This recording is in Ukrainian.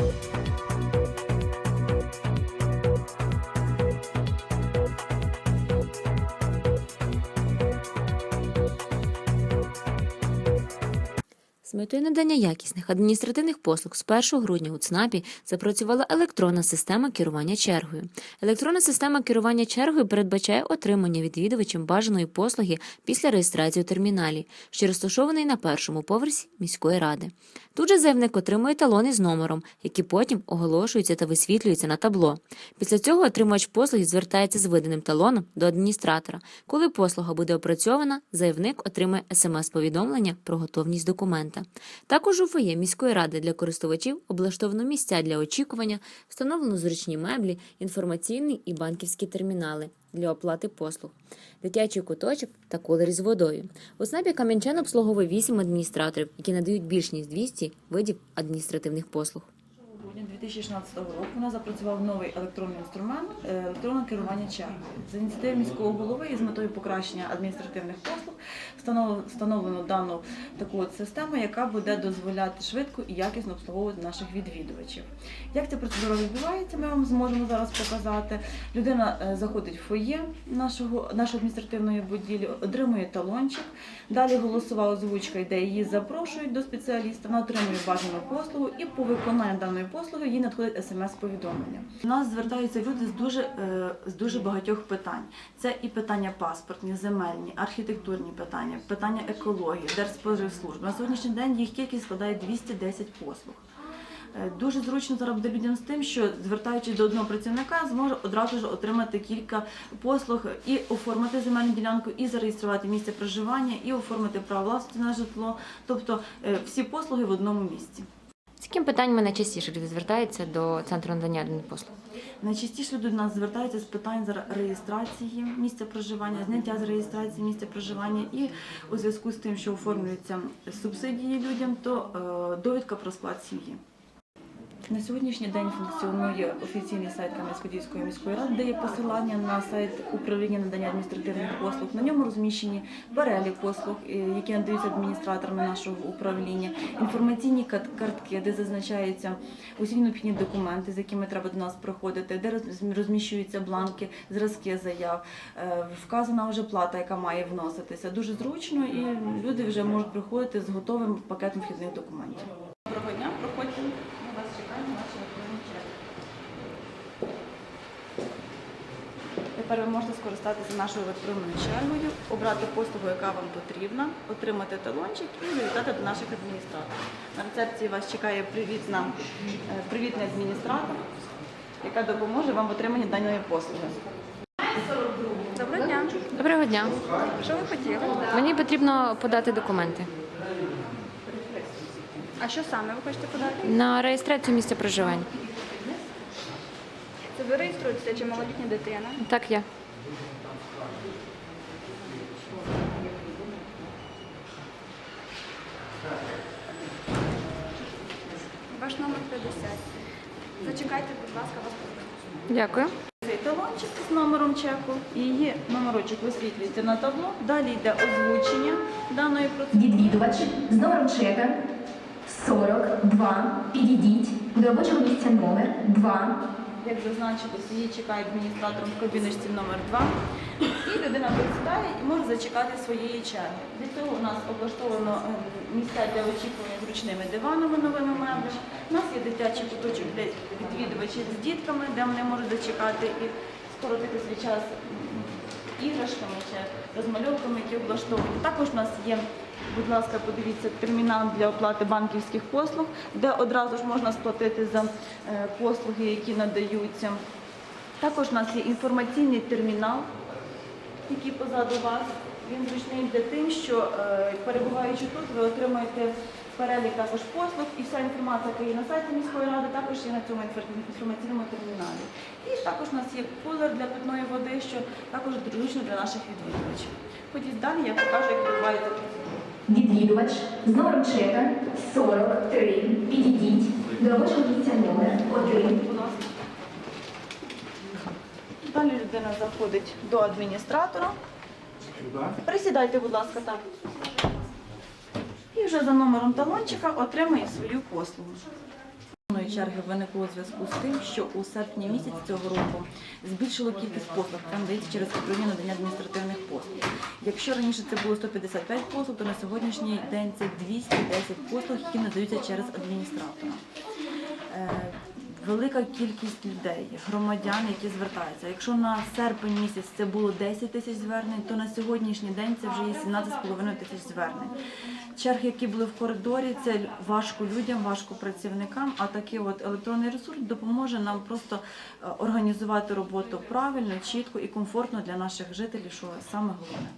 Thank you. З метою надання якісних адміністративних послуг з 1 грудня у ЦНАПі запрацювала електронна система керування чергою. Електронна система керування чергою передбачає отримання відвідувачем бажаної послуги після реєстрації у терміналі, що розташований на першому поверсі міської ради. Тут же заявник отримує талони з номером, які потім оголошуються та висвітлюються на табло. Після цього отримувач послуги звертається з виданим талоном до адміністратора. Коли послуга буде опрацьована, заявник отримає смс-повідомлення про готовність документа. Також у фоє міської ради для користувачів облаштовано місця для очікування, встановлено зручні меблі, інформаційні і банківські термінали для оплати послуг, дитячий куточок та кулер з водою. У СНАПі Кам'янчан обслуговує 8 адміністраторів, які надають більш ніж 200 видів адміністративних послуг. У грудні 2016 року у нас запрацював новий електронний інструмент е, електронне керування чергою. За ініціативи міського голови і з метою покращення адміністративних послуг встановлено дану таку от систему, яка буде дозволяти швидко і якісно обслуговувати наших відвідувачів. Як ця процедура відбувається, ми вам зможемо зараз показати. Людина е, заходить в фоє нашого, нашої адміністративної будівлі, отримує талончик. Далі голосова озвучка йде, її запрошують до спеціаліста, вона отримує бажану послугу і по виконанню даної послуги їй надходить смс-повідомлення. До нас звертаються люди з дуже, е, з дуже багатьох питань. Це і питання паспортні, земельні, архітектурні питання, питання екології, Держспоживслужби. На сьогоднішній день їх кількість складає 210 послуг. Е, Дуже зручно зараз буде людям з тим, що звертаючись до одного працівника, зможе одразу ж отримати кілька послуг і оформити земельну ділянку, і зареєструвати місце проживання, і оформити право власності на житло. Тобто е, всі послуги в одному місці. З яким питаннями найчастіше люди звертаються до центру надання адмінпослуг? Найчастіше до нас звертаються з питань реєстрації місця проживання, зняття з реєстрації місця проживання, і у зв'язку з тим, що оформлюються субсидії людям, то е, довідка про склад сім'ї. На сьогоднішній день функціонує офіційний сайт Кам'янець-Подільської міської ради, де є посилання на сайт управління надання адміністративних послуг. На ньому розміщені перелік послуг, е, які надаються адміністраторами нашого управління, інформаційні картки, де зазначаються усі необхідні документи, з якими треба до нас приходити, де розміщуються бланки, зразки заяв. Е, Вказана вже плата, яка має вноситися. Дуже зручно, і люди вже можуть приходити з готовим пакетом вхідних документів. Доброго дня, проходьте. Ми вас чекаємо, наші електронні черги. Тепер ви можете скористатися нашою електронною чергою, обрати послугу, яка вам потрібна, отримати талончик і завітати до наших адміністраторів. На рецепції вас чекає привітна, е, привітний адміністратор, яка допоможе вам в отриманні даної послуги. Доброго дня. Доброго дня. Що ви хотіли? Мені потрібно подати документи А що саме ви хочете подати? на реєстрацію місця проживання. Це ви реєструєтеся чи малолітня дитина? Так, я. Ваш номер 50. Зачекайте, будь ласка, вас повернуть. Дякую. Цей талончик з номером чеку, її номерочок висвітлюється на табло. Далі йде озвучення даної процедури. Відвідувач з номером чека 42. Підійдіть до робочого місця номер 2. Як зазначилось, її чекає адміністратором в кабіночці номер 2 І людина присідає і може зачекати своєї черги. Для цього у нас облаштовано е, місця для очікування зручними диванами, новими меблями. У нас є дитячий куточок для відвідувачів з дітками, де вони можуть зачекати і скоротити свій час іграшками чи розмальовками, які облаштовані. Також у нас є, будь ласка, подивіться, термінал для оплати банківських послуг, де одразу ж можна сплатити за е, послуги, які надаються. Також у нас є інформаційний термінал, який позаду вас. Він зручний для тим, що е, перебуваючи тут, ви отримаєте перелік також послуг і вся інформація, яка є на сайті міської ради, також є на цьому інформаційному терміналі. І також у нас є кулер для питної води, що також зручно для наших відвідувачів. Ходіть далі, я покажу, як відбувається процедура. Відвідувач з номером чека 43. Підійдіть до робочого місця номер 1. Далі людина заходить до адміністратора. Присідайте, будь ласка, так. І вже за номером талончика отримає свою послугу. Черги виникло у зв'язку з тим, що у серпні місяці цього року збільшило кількість послуг, там дається через управління надання адміністративних послуг. Якщо раніше це було 155 послуг, то на сьогоднішній день це 210 послуг, які надаються через адміністратора. Велика кількість людей, громадян, які звертаються. Якщо на серпень місяць це було 10 тисяч звернень, то на сьогоднішній день це вже є 17,5 тисяч звернень. Черги, які були в коридорі, це важко людям, важко працівникам. А такий от електронний ресурс допоможе нам просто е, організувати роботу правильно, чітко і комфортно для наших жителів, що саме головне.